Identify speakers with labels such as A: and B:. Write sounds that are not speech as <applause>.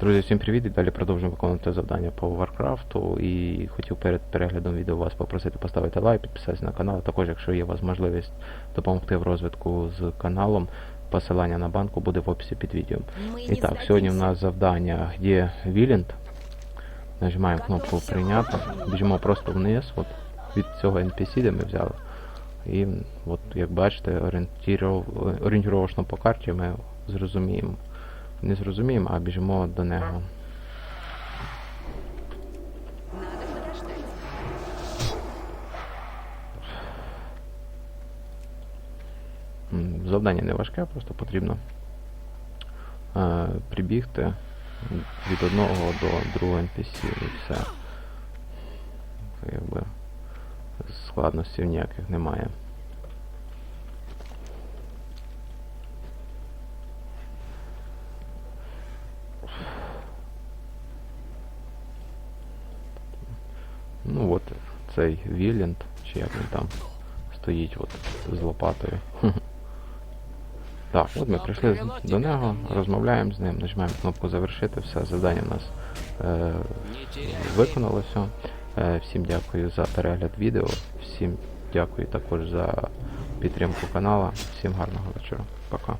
A: Друзі, всім привіт! І далі продовжуємо виконувати завдання по Варкрафту. І хотів перед переглядом відео вас попросити поставити лайк, підписатися на канал. Також, якщо є у вас можливість допомогти в розвитку з каналом, посилання на банку буде в описі під відео. І так, сьогодні у нас завдання, де Вілент. Нажимаємо кнопку прийняти, біжимо просто вниз, от від цього NPC, де ми взяли. І от, як бачите, орієнтіров- орієнтировочно по карті ми зрозуміємо. Не зрозуміємо, а біжимо до нього. Завдання не важке, просто потрібно е, прибігти від одного до другого NPC і все. Якби складностей ніяких немає. Ну от цей Вілент, чи як він там стоїть от з лопатою. <laughs> Так, от ми прийшли до нього, розмовляємо з ним, нажимаємо кнопку завершити, все, завдання у нас е, виконалося. Е, всім дякую за перегляд відео, всім дякую також за підтримку канала, всім гарного вечора. Пока.